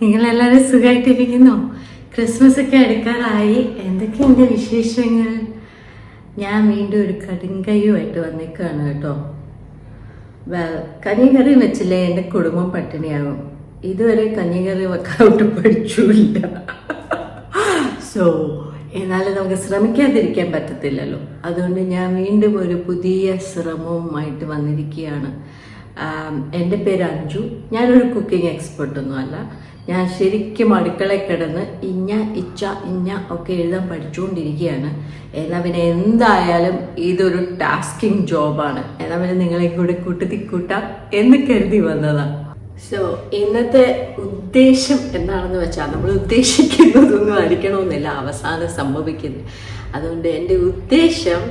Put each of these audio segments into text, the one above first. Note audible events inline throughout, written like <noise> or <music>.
നിങ്ങളെല്ലാവരും സുഖമായിട്ടിരിക്കുന്നു ക്രിസ്മസ് ഒക്കെ എടുക്കാറായി എന്തൊക്കെയുണ്ട് വിശേഷങ്ങൾ? ഞാൻ വീണ്ടും ഒരു കടുങ്കയ്യുമായിട്ട് വന്നേക്കാണ് കേട്ടോ. കഞ്ഞിക്കറി വെച്ചില്ലേ? എന്റെ കുടുംബം പട്ടിണിയാകും ഇതുവരെ കഞ്ഞിക്കറി വെക്കാവിട്ട് പഠിച്ചില്ല സോ എന്നാലും നമുക്ക് ശ്രമിക്കാതിരിക്കാൻ പറ്റത്തില്ലല്ലോ. അതുകൊണ്ട് ഞാൻ വീണ്ടും ഒരു പുതിയ ശ്രമവുമായിട്ട് വന്നിരിക്കുകയാണ്. എന്റെ പേര് അഞ്ജു. ഞാനൊരു കുക്കിംഗ് എക്സ്പെർട്ടൊന്നും അല്ല ഞാൻ ശരിക്കും അടുക്കളയിൽ കിടന്ന് ഇഞ്ഞ ഇച്ച ഇഞ്ഞ ഒക്കെ എഴുതാൻ പഠിച്ചുകൊണ്ടിരിക്കുകയാണ്. എന്നാൽ പിന്നെ എന്തായാലും ഇതൊരു ടാസ്കിങ് ജോബാണ് എന്നാൽ പിന്നെ നിങ്ങളെ കൂടെ കൂട്ടത്തി കൂട്ടാം എന്ന് കരുതി വന്നതാണ് സോ ഇന്നത്തെ ഉദ്ദേശം എന്താണെന്ന് വെച്ചാൽ നമ്മൾ ഉദ്ദേശിക്കുന്നതൊന്നും അടിക്കണമെന്നില്ല. അവസാനം സംഭവിക്കുന്നത് അതുകൊണ്ട് എന്റെ ഉദ്ദേശം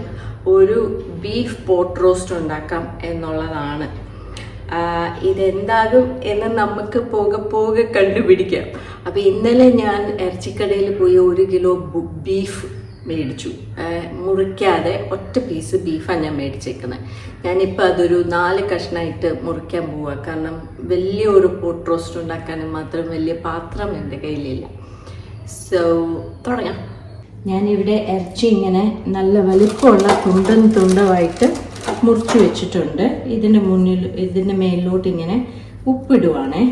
ഒരു ബീഫ് പോട്ട് റോസ്റ്റ് ഉണ്ടാക്കാം എന്നുള്ളതാണ്. ഇതെന്താകും എന്ന് നമുക്ക് പോകെ പോകെ കണ്ടുപിടിക്കാം. അപ്പൊ ഇന്നലെ ഞാൻ ഇറച്ചിക്കടയിൽ പോയി ഒരു കിലോ ബീഫ് മേടിച്ചു. മുറിക്കാതെ ഒറ്റ പീസ് ബീഫാണ് ഞാൻ മേടിച്ചേക്കുന്നത് ഞാനിപ്പോൾ അതൊരു നാല് കഷ്ണമായിട്ട് മുറിക്കാൻ പോവുക കാരണം വലിയ ഒരു പോട്ട് റോസ്റ്റ് ഉണ്ടാക്കാനും മാത്രം വലിയ പാത്രം എന്റെ കയ്യിലില്ല. സോ തുടങ്ങാം. ഞാനിവിടെ ഇറച്ചി ഇങ്ങനെ നല്ല വലിപ്പമുള്ള തുണ്ടൻ തുണ്ടമായിട്ട് മുറിച്ച് വെച്ചിട്ടുണ്ട്. ഇതിന്റെ മുന്നിൽ ഇതിന്റെ മേലിലോട്ട് ഇങ്ങനെ ഉപ്പിടുവാണേ.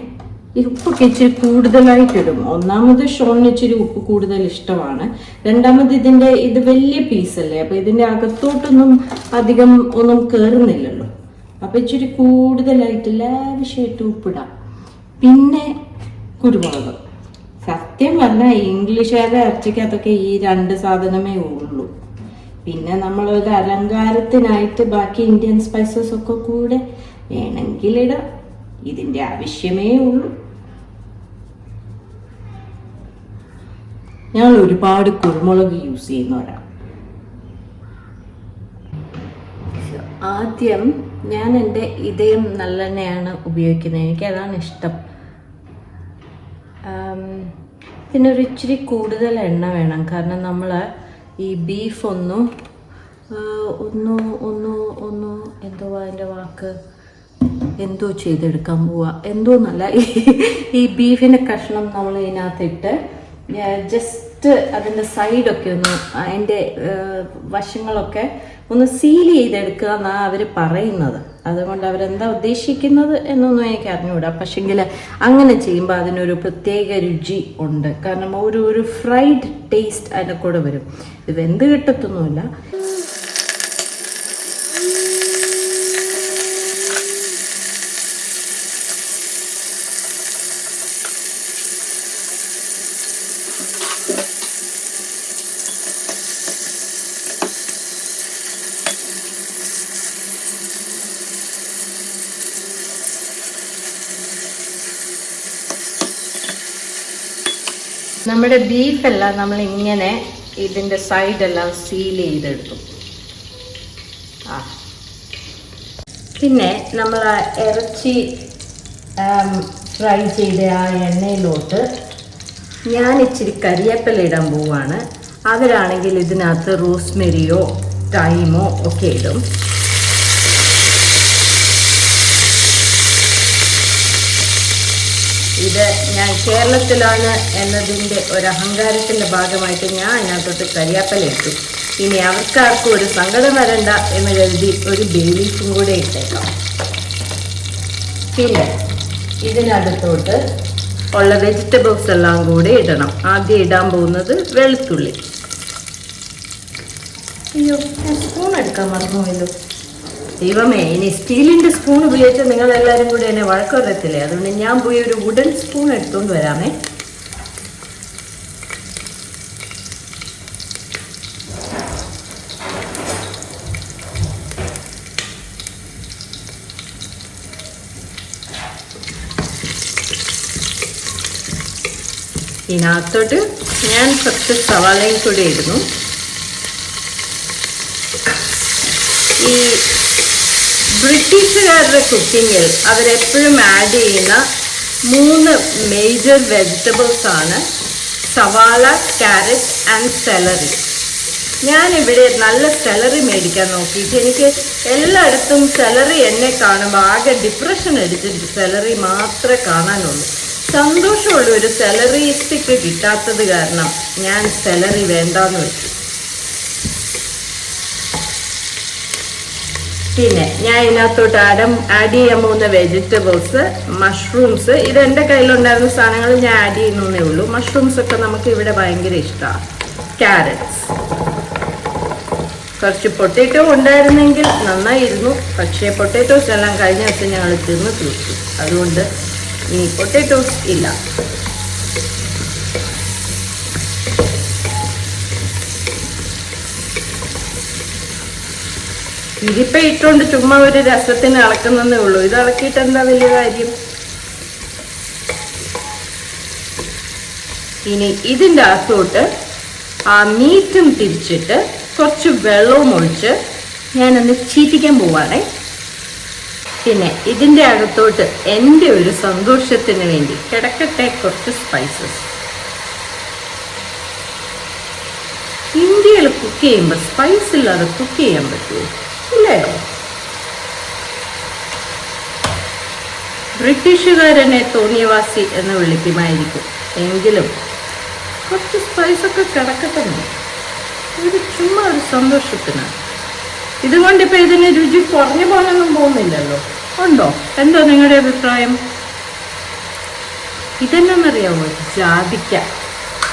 ഈ ഉപ്പൊക്കെ ഇച്ചിരി കൂടുതലായിട്ട് ഇടും. ഒന്നാമത് ഷോണിന് ഇച്ചിരി ഉപ്പ് കൂടുതൽ ഇഷ്ടമാണ്. രണ്ടാമത് ഇതിന്റെ ഇത് വലിയ പീസല്ലേ അപ്പോൾ ഇതിന്റെ അകത്തോട്ടൊന്നും അധികം ഒന്നും കയറുന്നില്ലല്ലോ അപ്പോൾ ഇച്ചിരി കൂടുതലായിട്ട് ലാവിഷായിട്ട് ഉപ്പിടാം. പിന്നെ കുരുമുളക്. സത്യം പറഞ്ഞാൽ ഇംഗ്ലീഷുകാരുടെ ഇറച്ചിക്കകത്തൊക്കെ ഈ രണ്ട് സാധനമേ ഉള്ളൂ. പിന്നെ നമ്മൾ ഒരു അലങ്കാരത്തിനായിട്ട് ബാക്കി ഇന്ത്യൻ സ്പൈസസ് ഒക്കെ കൂടെ വേണമെങ്കിലിടാം. ഇതിന്റെ ആവശ്യമേ ഉള്ളൂ. ഞങ്ങൾ ഒരുപാട് കുരുമുളക് യൂസ് ചെയ്യുന്നവരാണ് ആദ്യം ഞാൻ എന്റെ ഇതയം നല്ലെണ്ണയാണ് ഉപയോഗിക്കുന്നത്. എനിക്ക് അതാണ് ഇഷ്ടം. പിന്നെ ഒരു ഇച്ചിരി കൂടുതൽ എണ്ണ വേണം. കാരണം നമ്മൾ ഈ ബീഫ് ഒന്ന് ഒന്നു ഒന്ന് എന്തോ അതിന്റെ വാക്ക് എന്തോ ചെയ്തെടുക്കാൻ പോവുക എന്തോ എന്നല്ല ഈ ബീഫിന്റെ കഷ്ണം നമ്മൾ ഇതിനകത്തിട്ട് ജസ്റ്റ് അതിന്റെ സൈഡൊക്കെ ഒന്ന് അതിന്റെ വശങ്ങളൊക്കെ ഒന്ന് സീൽ ചെയ്തെടുക്കുക എന്നാണ് അവർ പറയുന്നത്. അതുകൊണ്ട് അവരെന്താ ഉദ്ദേശിക്കുന്നത് എന്നൊന്നും എനിക്ക് അറിഞ്ഞുകൂടാ പക്ഷെങ്കിൽ അങ്ങനെ ചെയ്യുമ്പോൾ അതിനൊരു പ്രത്യേക രുചി ഉണ്ട്. കാരണം ഒരു ഒരു ഫ്രൈഡ് ടേസ്റ്റ് അതിന്റെ കൂടെ വരും. ഇത് വെന്ത് കിട്ടത്തൊന്നുമില്ല. നമ്മുടെ ബീഫെല്ലാം നമ്മൾ ഇങ്ങനെ ഇതിന്റെ സൈഡെല്ലാം സീൽ ചെയ്തെടുക്കും ആ. പിന്നെ നമ്മൾ ആ ഇറച്ചി ഫ്രൈ ചെയ്ത ആ എണ്ണയിലോട്ട് ഞാൻ ഇച്ചിരി കരിയേപ്പില ഇടാൻ പോവാണ്. അവരാണെങ്കിൽ ഇതിനകത്ത് റോസ്മെരിയോ ടൈമോ ഒക്കെ ഇടും. ഇത് ഞാൻ കേരളത്തിലാണ് എന്നതിന്റെ ഒരു അഹങ്കാരത്തിന്റെ ഭാഗമായിട്ട് ഞാൻ അതിനകത്തോട്ട് കരിയാപ്പല ഇനി അവർക്കാർക്കും ഒരു സങ്കടം വരണ്ട എന്ന് കരുതി ഒരു ബേലീഫും കൂടെ ഇട്ടേക്കാം. പിന്നെ ഇതിനകത്തോട്ട് ഉള്ള വെജിറ്റബിൾസ് എല്ലാം കൂടെ ഇടണം. ആദ്യം ഇടാൻ പോകുന്നത് വെളുത്തുള്ളി. അയ്യോ ഞാൻ സ്പൂൺ എടുക്കാൻ മറന്നുപോയല്ലോ. ദൈവമേ ഇനി സ്റ്റീലിന്റെ സ്പൂൺ ഉപയോഗിച്ച് നിങ്ങൾ എല്ലാവരും കൂടി എന്നെ വഴക്ക് പറയത്തില്ലേ അതുകൊണ്ട് ഞാൻ പോയി ഒരു വുഡൻ സ്പൂൺ എടുത്തുകൊണ്ട് വരാമേ. ഇതിനകത്തോട്ട് ഞാൻ കുറച്ച് സവാളയും കൂടി ഇടുന്നു. ഈ ബ്രിട്ടീഷുകാരുടെ കുക്കിങ്ങിൽ അവരെപ്പോഴും ആഡ് ചെയ്യുന്ന മൂന്ന് മേജർ വെജിറ്റബിൾസ് ആണ് സവാള ക്യാരറ്റ് ആൻഡ് സെലറി ഞാനിവിടെ നല്ല സെലറി മേടിക്കാൻ നോക്കിയിട്ട് എനിക്ക് എല്ലായിടത്തും സെലറി എന്നെ കാണുമ്പോൾ ആകെ ഡിപ്രഷൻ എടുത്തിട്ട് സെലറി മാത്രമേ കാണാനുള്ളൂ. സന്തോഷമുള്ള ഒരു സെലറി സ്റ്റിക്ക് കിട്ടാത്തത് കാരണം ഞാൻ സെലറി വേണ്ടാന്ന് വെച്ചു. പിന്നെ ഞാൻ ഇതിനകത്തോട്ട് ആഡ് ആഡ് ചെയ്യാൻ പോകുന്ന വെജിറ്റബിൾസ് മഷ്റൂംസ് ഇത് എന്റെ കയ്യിലുണ്ടായിരുന്ന സാധനങ്ങൾ ഞാൻ ആഡ് ചെയ്യുന്നേ ഉള്ളൂ. മഷ്റൂംസ് ഒക്കെ നമുക്ക് ഇവിടെ ഭയങ്കര ഇഷ്ടമാണ് ക്യാരറ്റ്സ് കുറച്ച് പൊട്ടേറ്റോ ഉണ്ടായിരുന്നെങ്കിൽ നന്നായിരുന്നു. പക്ഷേ പൊട്ടേറ്റോസ് എല്ലാം കഴിഞ്ഞ ദിവസം ഞങ്ങൾ തിന്ന് തീർത്തു. അതുകൊണ്ട് ഇനി പൊട്ടേറ്റോസ് ഇല്ല. ഇതിപ്പോ ഇട്ടുകൊണ്ട് ചുമ്മാ ഒരു രസത്തിന് അളക്കുന്നതേ ഉള്ളൂ. ഇത് അളക്കിയിട്ട് എന്താ വലിയ കാര്യം? ഇനി ഇതിന്റെ അകത്തോട്ട് ആ മീറ്റും തിരിച്ചിട്ട് കുറച്ച് വെള്ളവും ഒഴിച്ച് ഞാനൊന്ന് ചീറ്റിക്കാൻ പോവാണേ. പിന്നെ ഇതിന്റെ അകത്തോട്ട് എന്റെ ഒരു സന്തോഷത്തിന് വേണ്ടി കിടക്കട്ടെ കുറച്ച് സ്പൈസസ് ഇന്ത്യയിൽ കുക്ക് ചെയ്യുമ്പോൾ സ്പൈസ് ഇല്ലാതെ കുക്ക് ചെയ്യാൻ പറ്റുമോ? ഇല്ലയോ ബ്രിട്ടീഷുകാരനെ തോന്നിയവാസി എന്ന് വിളിക്കുമായിരിക്കും എങ്കിലും കുറച്ച് സ്പൈസൊക്കെ കിടക്കട്ടെ ഇത് ചുമ്മാ ഒരു സന്തോഷത്തിനാണ് ഇതുകൊണ്ട് ഇപ്പൊ ഇതിന് രുചി കുറഞ്ഞു പോകാനൊന്നും പോകുന്നില്ലല്ലോ ഉണ്ടോ? എന്തോ നിങ്ങളുടെ അഭിപ്രായം? ഇതെന്നറിയാമോ ജാതിക്ക.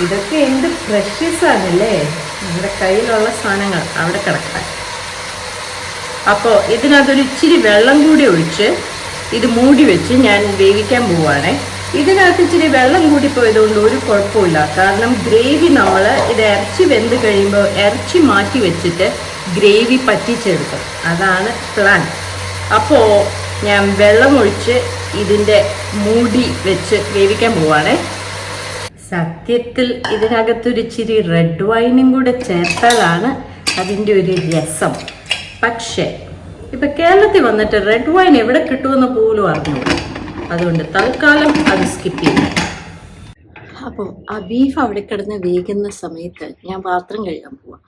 ഇതൊക്കെ എന്ത് പ്രഷ്യസ് ആണല്ലേ? നമ്മുടെ കയ്യിലുള്ള സാധനങ്ങൾ അവിടെ കിടക്കാൻ അപ്പോൾ ഇതിനകത്തൊരു ഇച്ചിരി വെള്ളം കൂടി ഒഴിച്ച് ഇത് മൂടി വെച്ച് ഞാൻ വേവിക്കാൻ പോവുകയാണ് ഇതിനകത്ത് ഇച്ചിരി വെള്ളം കൂടി പോയതുകൊണ്ട് ഒരു കുഴപ്പമില്ല കാരണം ഗ്രേവി നമ്മൾ ഇത് ഇറച്ചി വെന്ത് കഴിയുമ്പോൾ ഇറച്ചി മാറ്റി വെച്ചിട്ട് ഗ്രേവി പറ്റിച്ചെടുക്കും. അതാണ് പ്ലാൻ. അപ്പോൾ ഞാൻ വെള്ളം ഒഴിച്ച് ഇതിന്റെ മൂടി വെച്ച് വേവിക്കാൻ പോവാണേ. സത്യത്തിൽ ഇതിനകത്തൊരു ഇച്ചിരി റെഡ് വൈനും കൂടെ ചേർത്താലാണ് അതിന്റെ ഒരു രസം. പക്ഷേ ഇപ്പൊ കേരളത്തിൽ വന്നിട്ട് റെഡ് വൈൻ എവിടെ കിട്ടുമെന്ന് പോലും അറിഞ്ഞു. അതുകൊണ്ട് തൽക്കാലം അത് സ്കിപ്പ് ചെയ്യും. അപ്പോൾ ആ ബീഫ് അവിടെ കിടന്ന് വേകുന്ന സമയത്ത് ഞാൻ പാത്രം കഴുകാൻ പോവാം.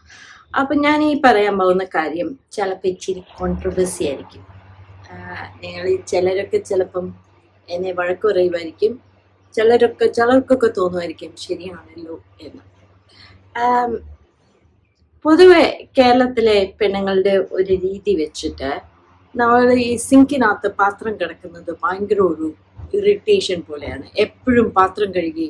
അപ്പം ഞാൻ ഈ പറയാൻ പോകുന്ന കാര്യം ചിലപ്പോൾ ഇച്ചിരി കോൺട്രവേഴ്സി ആയിരിക്കും. നിങ്ങൾ ചിലരൊക്കെ ചിലപ്പം എന്നെ വഴക്ക് പറയുമായിരിക്കും. ചിലരൊക്കെ ചിലർക്കൊക്കെ തോന്നുമായിരിക്കും ശരിയാണല്ലോ എന്ന്. പൊതുവെ കേരളത്തിലെ പെണ്ണുങ്ങളുടെ ഒരു രീതി വെച്ചിട്ട് നമ്മൾ ഈ സിങ്കിനകത്ത് പാത്രം കിടക്കുന്നത് ഭയങ്കര ഒരു ഇറിറ്റേഷൻ പോലെയാണ്. എപ്പോഴും പാത്രം കഴുകി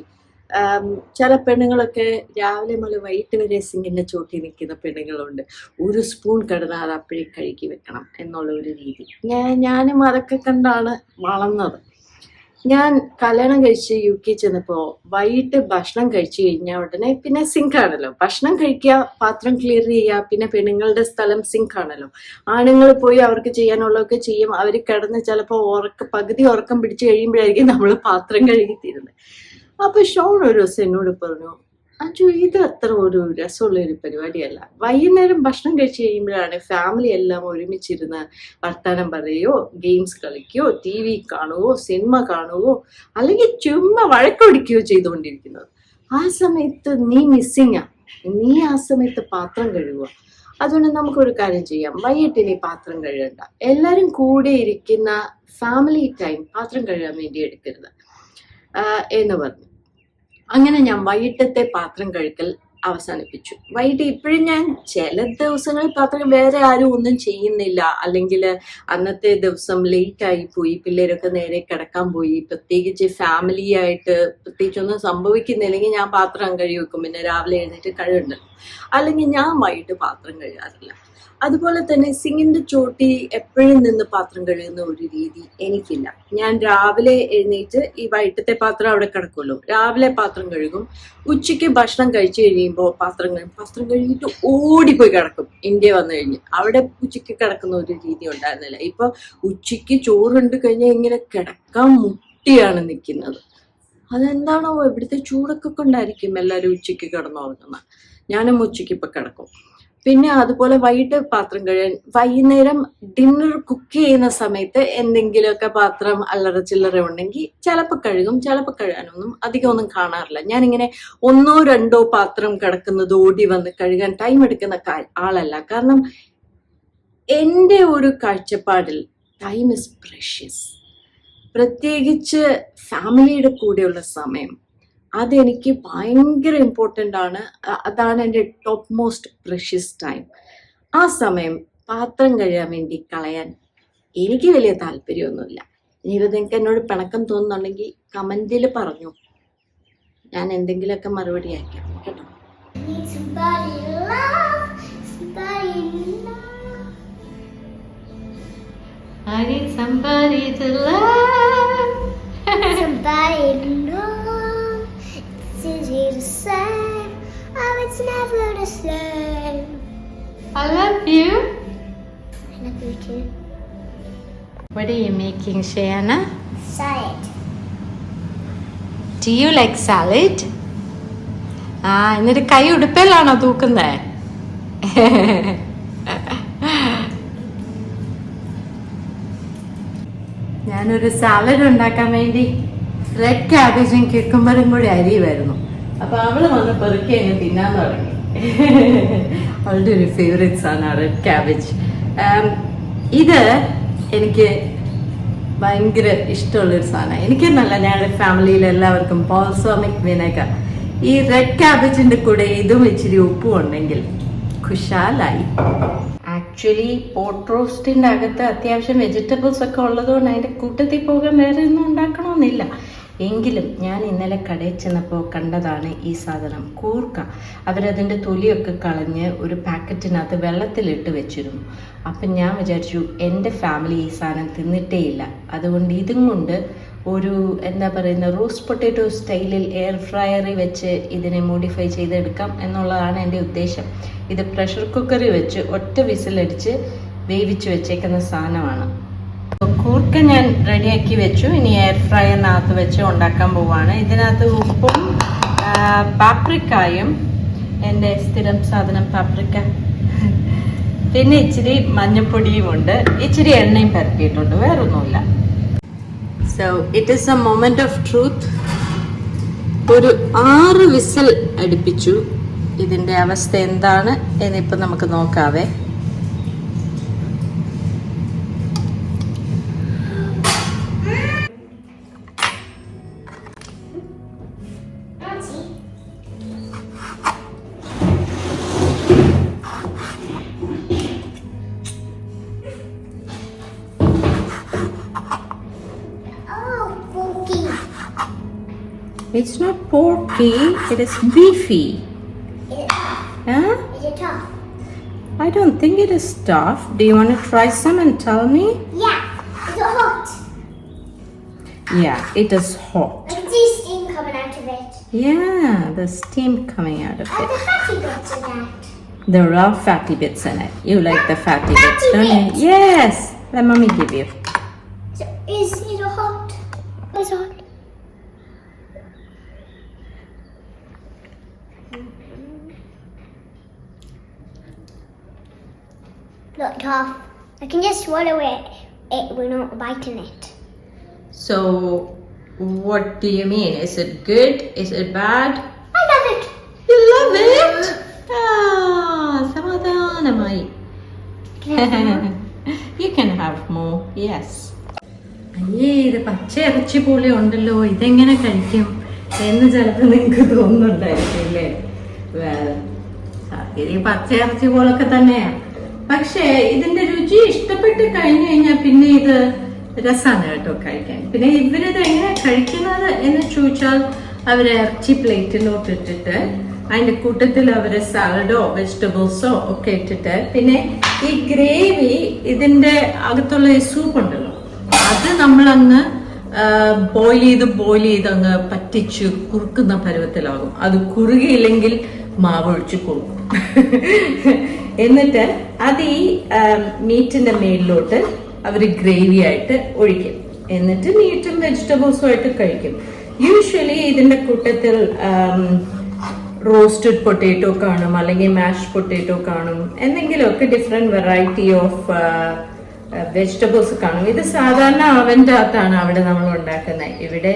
ചില പെണ്ണുങ്ങളൊക്കെ രാവിലെ മുതൽ വൈകിട്ട് വരെ സിങ്കിന്റെ ചോട്ടി നിൽക്കുന്ന പെണ്ണുങ്ങളുണ്ട്. ഒരു സ്പൂൺ കിടന്നാൽ അപ്പോഴേ കഴുകി വെക്കണം എന്നുള്ള ഒരു രീതി. ഞാൻ ഞാനും അതൊക്കെ കണ്ടാണ് വളർന്നത്. ഞാൻ കല്യാണം കഴിച്ച് യു കെ ചെന്നപ്പോൾ വൈകിട്ട് ഭക്ഷണം കഴിച്ചു കഴിഞ്ഞ ഉടനെ പിന്നെ സിങ്ക് ആണല്ലോ. ഭക്ഷണം കഴിക്കുക പാത്രം ക്ലിയർ ചെയ്യുക പിന്നെ പെണ്ണുങ്ങളുടെ സ്ഥലം സിങ്ക് ആണല്ലോ. ആണുങ്ങൾ പോയി അവർക്ക് ചെയ്യാനുള്ളതൊക്കെ ചെയ്യും. അവർ കിടന്ന് ചിലപ്പോൾ ഉറക്ക പകുതി ഉറക്കം പിടിച്ചു കഴിയുമ്പോഴായിരിക്കും നമ്മൾ പാത്രം കഴുകി തീരുന്നത്. അപ്പൊ ഷോൺ ഒരു ദിവസം എന്നോട് പറഞ്ഞു അജു ഇത് അത്ര ഒരു രസമുള്ള ഒരു പരിപാടിയല്ല. വൈകുന്നേരം ഭക്ഷണം കഴിച്ചു കഴിയുമ്പോഴാണ് ഫാമിലി എല്ലാം ഒരുമിച്ചിരുന്ന് വർത്തമാനം പറയുകയോ ഗെയിംസ് കളിക്കുകയോ ടി വി കാണുകയോ സിനിമ കാണുകയോ അല്ലെങ്കിൽ ചുമ്മാ വഴക്കൊടിക്കുകയോ ചെയ്തുകൊണ്ടിരിക്കുന്നത്. ആ സമയത്ത് നീ മിസ്സിങ്ങാ നീ ആ സമയത്ത് പാത്രം കഴുകുക. അതുകൊണ്ട് നമുക്കൊരു കാര്യം ചെയ്യാം. വൈകിട്ട് ഇനി പാത്രം കഴുകണ്ട. എല്ലാവരും കൂടെ ഇരിക്കുന്ന ഫാമിലി ടൈം പാത്രം കഴുകാൻ വേണ്ടി എടുക്കരുത്. എന്ന് പറഞ്ഞു. അങ്ങനെ ഞാൻ വൈകിട്ടത്തെ പാത്രം കഴുകൽ അവസാനിപ്പിച്ചു. വൈകിട്ട് ഇപ്പോഴും ഞാൻ ചില ദിവസങ്ങളിൽ പാത്രം വേറെ ആരും ഒന്നും ചെയ്യുന്നില്ല. അല്ലെങ്കിൽ അന്നത്തെ ദിവസം ലേറ്റ് ആയി പോയി പിള്ളേരൊക്കെ നേരെ കിടക്കാൻ പോയി. പ്രത്യേകിച്ച് ഫാമിലി ആയിട്ട് പ്രത്യേകിച്ച് ഒന്നും സംഭവിക്കുന്നില്ലെങ്കിൽ ഞാൻ പാത്രം കഴുകി വെക്കും. പിന്നെ രാവിലെ എഴുന്നേറ്റ് കഴുകുന്നുണ്ട് അല്ലെങ്കിൽ ഞാൻ വൈകിട്ട് പാത്രം കഴുകാറില്ല. അതുപോലെ തന്നെ സിങ്ങിന്റെ ചോട്ടി എപ്പോഴും നിന്ന് പാത്രം കഴുകുന്ന ഒരു രീതി എനിക്കില്ല. ഞാൻ രാവിലെ എഴുന്നേറ്റ് ഈ വൈകിട്ടത്തെ പാത്രം അവിടെ കിടക്കുമല്ലോ. രാവിലെ പാത്രം കഴുകും. ഉച്ചയ്ക്ക് ഭക്ഷണം കഴിച്ചു കഴിയുമ്പോൾ പാത്രം കഴുകും. പാത്രം കഴുകിയിട്ട് ഓടിപ്പോയി കിടക്കും. ഇന്ത്യ വന്നു കഴിഞ്ഞ്. അവിടെ ഉച്ചയ്ക്ക് കിടക്കുന്ന ഒരു രീതി ഉണ്ടായിരുന്നില്ല. ഇപ്പൊ ഉച്ചയ്ക്ക് ചോറുണ്ട് കഴിഞ്ഞാൽ ഇങ്ങനെ കിടക്കാൻ മുട്ടിയാണ് നിൽക്കുന്നത്. അതെന്താണോ ഇവിടുത്തെ ചൂടൊക്കെ കൊണ്ടായിരിക്കും എല്ലാവരും ഉച്ചയ്ക്ക് കിടന്നുറങ്ങുന്നത്. ഞാനും ഉച്ചയ്ക്ക് ഇപ്പൊ കിടക്കും. പിന്നെ അതുപോലെ വൈകിട്ട് പാത്രം കഴുകാൻ. വൈകുന്നേരം ഡിന്നർ കുക്ക് ചെയ്യുന്ന സമയത്ത് എന്തെങ്കിലുമൊക്കെ പാത്രം അല്ലറ ചില്ലറ ഉണ്ടെങ്കിൽ ചിലപ്പോൾ കഴുകും ചിലപ്പോൾ കഴുകാനൊന്നും അധികം ഒന്നും കാണാറില്ല. ഞാനിങ്ങനെ ഒന്നോ രണ്ടോ പാത്രം കിടക്കുന്നത് ഓടി വന്ന് കഴുകാൻ ടൈം എടുക്കുന്ന ആളല്ല. കാരണം എന്റെ ഒരു കാഴ്ചപ്പാടിൽ ടൈം ഇസ് പ്രഷ്യസ് പ്രത്യേകിച്ച് ഫാമിലിയുടെ കൂടെയുള്ള സമയം അതെനിക്ക് ഭയങ്കര ഇമ്പോർട്ടന്റ് ആണ് അതാണ് എന്റെ ടോപ്പ് മോസ്റ്റ് പ്രഷ്യസ് ടൈം ആ സമയം പാത്രം കഴിയാൻ വേണ്ടി കളയാൻ എനിക്ക് വലിയ താല്പര്യമൊന്നുമില്ല ഇനി ഇത് നിങ്ങൾക്ക് എന്നോട് പിണക്കം തോന്നുന്നുണ്ടെങ്കിൽ കമന്റിൽ പറഞ്ഞു ഞാൻ എന്തെങ്കിലുമൊക്കെ മറുപടി അയക്കാം കേട്ടോ. I need somebody to love. What are you making, Shayana? Salad. Do you like salad? ആ എന്നിട്ട് കൈ ഉടുപ്പിലാണോ തൂക്കുന്നേ ഞാനൊരു സാലഡ് ഉണ്ടാക്കാൻ വേണ്ടി റെഡ് ക്യാബേജും കിക്കുമ്പറും കൂടി അരിയുമായിരുന്നു അപ്പൊ അവൾ വന്ന് പെറുക്കി അങ്ങ് തിന്നാൻ തുടങ്ങി അവളുടെ ഒരു ഫേവറേറ്റ്സ് ആണ് റെഡ് ക്യാബേജ് ഇത് എനിക്ക് ഭയങ്കര ഇഷ്ടമുള്ളൊരു സാധനമാണ് എനിക്ക് നല്ല ഞങ്ങളുടെ ഫാമിലിയിൽ എല്ലാവർക്കും പോൾസോമിക് വിനേഗർ ഈ റെഡ് ക്യാബേജിന്റെ കൂടെ ഇതും ഇച്ചിരി ഉപ്പും ഉണ്ടെങ്കിൽ ഖുഷാലായി ആക്ച്വലി പോട്ട് റോസ്റ്റിന്റെ അകത്ത് അത്യാവശ്യം വെജിറ്റബിൾസ് ഒക്കെ ഉള്ളതുകൊണ്ട് അതിന്റെ കൂട്ടത്തിൽ പോകാൻ വേറെ ഒന്നും ഉണ്ടാക്കണമെന്നില്ല. എങ്കിലും ഞാൻ ഇന്നലെ കടയിൽ ചെന്നപ്പോൾ കണ്ടതാണ് ഈ സാധനം. കൂർക്ക. അവരതിന്റെ തൊലിയൊക്കെ കളഞ്ഞ് ഒരു പാക്കറ്റിനകത്ത് വെള്ളത്തിലിട്ട് വെച്ചിരുന്നു. അപ്പം ഞാൻ വിചാരിച്ചു എന്റെ ഫാമിലി ഈ സാധനം തിന്നിട്ടേ ഇല്ല അതുകൊണ്ട് ഇതും കൊണ്ട് ഒരു എന്താ പറയുന്ന റോസ്റ്റ് പൊട്ടേറ്റോ സ്റ്റൈലിൽ എയർ ഫ്രയറിൽ വെച്ച് ഇതിനെ മോഡിഫൈ ചെയ്തെടുക്കാം എന്നുള്ളതാണ് എന്റെ ഉദ്ദേശം. ഇത് പ്രഷർ കുക്കറിൽ വെച്ച് ഒറ്റ വിസിലടിച്ച് വേവിച്ച് വെച്ചേക്കുന്ന സാധനമാണ്. കൂർക്ക ഞാൻ റെഡിയാക്കി വെച്ചു. ഇനി എയർ ഫ്രയറിനകത്ത് വെച്ച് ഉണ്ടാക്കാൻ പോവാണ്. ഇതിനകത്ത് ഉപ്പും പാപ്രിക്കായും എന്റെ സ്ഥിരം സാധനം പാപ്രിക്ക പിന്നെ ഇച്ചിരി മഞ്ഞപ്പൊടിയും ഉണ്ട്. ഇച്ചിരി എണ്ണയും പരത്തിയിട്ടുണ്ട്. വേറൊന്നുമില്ല. So it is a moment of truth ഒരു ആറ് വിസൽ അടുപ്പിച്ചു. ഇതിന്റെ അവസ്ഥ എന്താണ് എന്നിപ്പോൾ നമുക്ക് നോക്കാവേ. Okay, It is beefy. Yeah? huh? Is it tough? I don't think it is tough. Do you want to try some and tell me? Yeah, it's hot. Yeah, it is hot. I can see steam coming out of it. Yeah, the steam coming out of it. the fatty bits in that? There are fatty bits in it. You like the fatty, fatty bits, don't you? Yes. Let mommy give you. So is it hot? It's hot. Not tough. I can just swallow it. It will not bite in it. So, what do you mean? Is it good? Is it bad? I love it. You love it? Ah, സമാധാനമായി. Can <laughs> I have more? you can have more, yes. അയ്യേ ഇത് പച്ച ഇറച്ചി പോലെ ഉണ്ടല്ലോ ഇതെങ്ങനെ കഴിക്കും എന്ന് ചിലപ്പോൾ നിങ്ങൾക്ക് തോന്നുന്നുണ്ടായിരിക്കും അല്ലേ Well, സത്യത്തിൽ പച്ച ഇറച്ചി പോലൊക്കെ തന്നെയാ പക്ഷേ ഇതിന്റെ രുചി ഇഷ്ടപ്പെട്ട് കഴിഞ്ഞു കഴിഞ്ഞാൽ പിന്നെ ഇത് രസമാണ് കേട്ടോ കഴിക്കാൻ. പിന്നെ ഇവരിത് എങ്ങനെ കഴിക്കുന്നത് എന്ന് ചോദിച്ചാൽ അവർ ഇറച്ചി പ്ലേറ്റിലോട്ട് ഇട്ടിട്ട് അതിന്റെ കൂട്ടത്തിൽ അവർ സാലഡോ വെജിറ്റബിൾസോ ഒക്കെ ഇട്ടിട്ട് പിന്നെ ഈ ഗ്രേവി ഇതിന്റെ അകത്തുള്ള സൂപ്പ് ഉണ്ടല്ലോ അത് നമ്മളങ്ങ് ബോയിൽ ചെയ്ത് ബോയിൽ ചെയ്ത് അങ്ങ് പറ്റിച്ച് കുറുക്കുന്ന പരുവത്തിലാകും. അത് കുറുകിയില്ലെങ്കിൽ മാവ് ഒഴിച്ച് കൊടുക്കും. എന്നിട്ട് അത് ഈ മീറ്റിന്റെ മേലിലോട്ട് അവർ ഗ്രേവി ആയിട്ട് ഒഴിക്കും. എന്നിട്ട് മീറ്റും വെജിറ്റബിൾസും ആയിട്ട് കഴിക്കും. യൂഷ്വലി ഇതിന്റെ കൂട്ടത്തിൽ റോസ്റ്റഡ് പൊട്ടേറ്റോ കാണും അല്ലെങ്കിൽ മാഷ് പൊട്ടേറ്റോ കാണും എന്തെങ്കിലുമൊക്കെ ഡിഫറെന്റ് വെറൈറ്റി ഓഫ് വെജിറ്റബിൾസ് കാണും. ഇത് സാധാരണ അവന്റെ അകത്താണ് അവിടെ നമ്മൾ ഉണ്ടാക്കുന്നത്. ഇവിടെ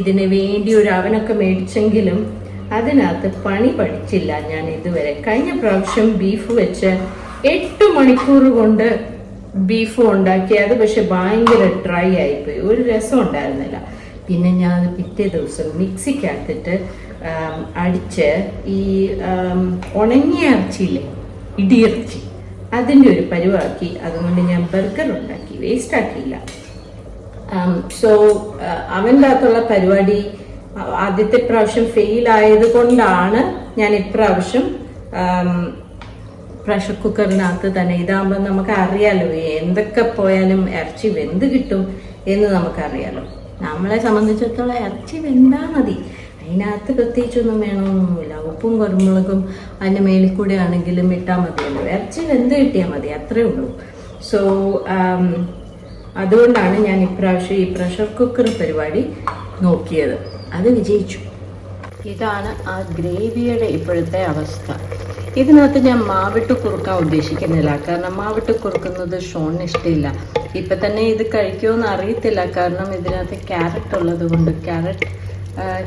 ഇതിന് വേണ്ടി ഒരു അവനൊക്കെ മേടിച്ചെങ്കിലും അതിനകത്ത് പണി പഠിച്ചില്ല ഞാൻ ഇതുവരെ. കഴിഞ്ഞ പ്രാവശ്യം ബീഫ് വെച്ച് എട്ട് മണിക്കൂർ കൊണ്ട് ബീഫ് ഉണ്ടാക്കി. അത് പക്ഷെ ഭയങ്കര ഡ്രൈ ആയിപ്പോയി. ഒരു രസം ഉണ്ടായിരുന്നില്ല. പിന്നെ ഞാൻ പിറ്റേ ദിവസം മിക്സിക്കകത്തിട്ട് അടിച്ച് ഈ ഉണങ്ങിയ ഇറച്ചിയില്ലേ ഇടിയിറച്ചി അതിന്റെ ഒരു പരിവാക്കി. അതുകൊണ്ട് ഞാൻ ബർഗർ ഉണ്ടാക്കി. വേസ്റ്റ് ആക്കിയില്ല. സോ അവന്റെ അകത്തുള്ള പരിപാടി ആദ്യത്തെ പ്രാവശ്യം ഫെയിൽ ആയത് കൊണ്ടാണ് ഞാൻ ഇപ്രാവശ്യം പ്രഷർ കുക്കറിനകത്ത് തന്നെ ഇതാകുമ്പോൾ നമുക്ക് അറിയാലോ എന്തൊക്കെ പോയാലും ഇറച്ചി വെന്ത് കിട്ടും എന്ന് നമുക്കറിയാലോ. നമ്മളെ സംബന്ധിച്ചിടത്തോളം ഇറച്ചി വെന്താ മതി. അതിനകത്ത് പ്രത്യേകിച്ചൊന്നും വേണമെന്നൊന്നുമില്ല. ഉപ്പും കുരുമുളകും അതിന്റെ മേളിൽ കൂടെ ആണെങ്കിലും ഇട്ടാൽ മതിയല്ലോ. ഇറച്ചി വെന്ത് കിട്ടിയാൽ മതി അത്രേ ഉള്ളൂ. സോ അതുകൊണ്ടാണ് ഞാൻ ഇപ്രാവശ്യം ഈ പ്രഷർ കുക്കർ പരിപാടി നോക്കിയത്. അത് വിജയിച്ചു. ഇതാണ് ആ ഗ്രേവിയുടെ ഇപ്പോഴത്തെ അവസ്ഥ. ഇതിനകത്ത് ഞാൻ മാവിട്ട് കുറുക്കാൻ ഉദ്ദേശിക്കുന്നില്ല. കാരണം മാവിട്ട് കുറുക്കുന്നത് ഷോണിന് ഇഷ്ടമില്ല. ഇപ്പൊ തന്നെ ഇത് കഴിക്കുമെന്ന് അറിയത്തില്ല. കാരണം ഇതിനകത്ത് ക്യാരറ്റ് ഉള്ളത് കൊണ്ട് ക്യാരറ്റ്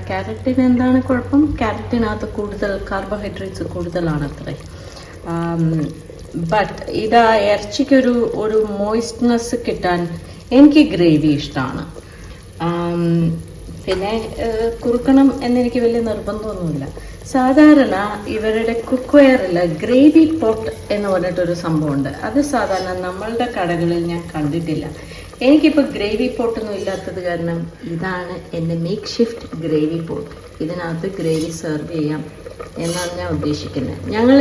ക്യാരറ്റിന് എന്താണ് കുഴപ്പം? ക്യാരറ്റിനകത്ത് കൂടുതൽ കാർബോഹൈഡ്രേറ്റ്സ് കൂടുതലാണ് അത്രേ. ബട്ട് ഇത് ആ ഇറച്ചിക്കൊരു ഒരു മോയിസ്റ്റ്നെസ് കിട്ടാൻ എനിക്ക് ഗ്രേവി ഇഷ്ടമാണ് പിന്നെ കുറുക്കണം എന്നെനിക്ക് വലിയ നിർബന്ധമൊന്നുമില്ല. സാധാരണ ഇവരുടെ കുക്ക്വെയറിൽ ഗ്രേവി പോട്ട് എന്ന് പറഞ്ഞിട്ടൊരു സംഭവമുണ്ട്. അത് സാധാരണ നമ്മളുടെ കടകളിൽ ഞാൻ കണ്ടിട്ടില്ല. എനിക്കിപ്പോൾ ഗ്രേവി പോട്ടൊന്നും ഇല്ലാത്തത് കാരണം ഇതാണ് എന്റെ മേക്ക് ഷിഫ്റ്റ് ഗ്രേവി പോട്ട്. ഇതിനകത്ത് ഗ്രേവി സെർവ് ചെയ്യാം. എന്നാണ് ഞാൻ ഉദ്ദേശിക്കുന്നത് ഞങ്ങൾ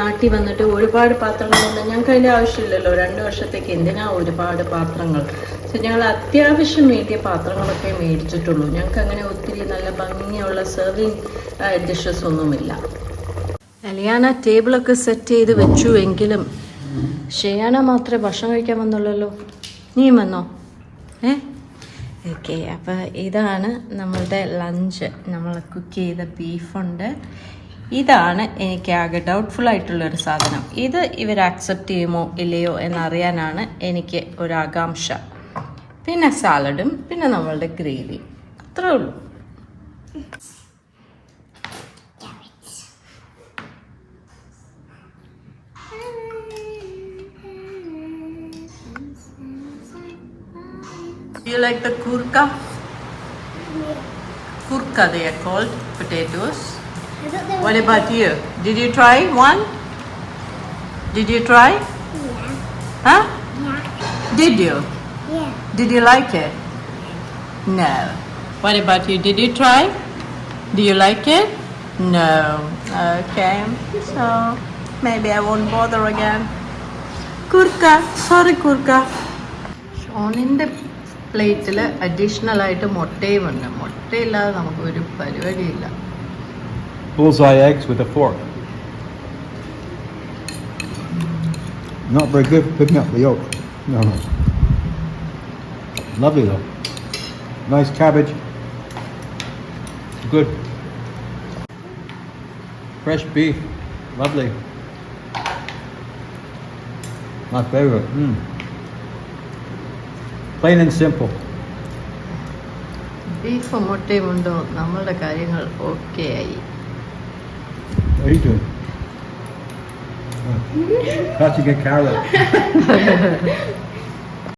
നാട്ടിൽ വന്നിട്ട് ഒരുപാട് പാത്രങ്ങളൊന്നും ഞങ്ങൾക്ക് അതിന്റെ ആവശ്യമില്ലല്ലോ. രണ്ട് വർഷത്തേക്ക് എന്തിനാ ഒരുപാട് പാത്രങ്ങൾ? സോ ഞങ്ങൾ അത്യാവശ്യം വേണ്ടിയ പാത്രങ്ങളൊക്കെ മേടിച്ചിട്ടുള്ളൂ. ഞങ്ങൾക്ക് അങ്ങനെ ഒത്തിരി നല്ല ഭംഗിയുള്ള സെർവിങ് ഡിഷസ് ഒന്നുമില്ല. അലിയാന ടേബിളൊക്കെ സെറ്റ് ചെയ്ത് വെച്ചു എങ്കിലും ഷെയാന മാത്രമേ ഭക്ഷണം കഴിക്കാൻ വന്നുള്ളല്ലോ. നീ വന്നോ? ഏ? ഓക്കെ അപ്പോൾ ഇതാണ് നമ്മളുടെ ലഞ്ച് നമ്മൾ കുക്ക് ചെയ്ത ബീഫുണ്ട് ഇതാണ് എനിക്ക് ആകെ ഡൗട്ട്ഫുൾ ആയിട്ടുള്ളൊരു സാധനം. ഇത് ഇവർ ആക്സെപ്റ്റ് ചെയ്യുമോ ഇല്ലയോ എന്നറിയാനാണ് എനിക്ക് ഒരാകാംക്ഷ. പിന്നെ സാലഡും പിന്നെ നമ്മളുടെ ഗ്രേവിയും അത്രേ ഉള്ളൂ. Do you like the kurka? Kurka they are called, potatoes. What about you? Did you try one? Did you try? Yeah. Huh? Yeah. Did you? Yeah. Did you like it? No. What about you? Did you try? Do you like it? No. Okay. So maybe I won't bother again. Kurka. Sorry, Kurka. Sean in the പ്ലേറ്റിൽ additional ആയിട്ട് മുട്ടയും ഉണ്ട് മുട്ടയില്ലാതെ നമുക്ക് ഒരു പരിപാടിയില്ല Bullseye eggs with a fork. Not very good picking up the yolk. No, no. Lovely though. Nice cabbage. Good. Fresh beef. Lovely. My favorite. Mm. Plain and simple. Beef മുട്ടയും ഉണ്ടോ നമ്മളുടെ കാര്യങ്ങൾ ഓക്കെ ആയി What are you doing? Catching a carrot.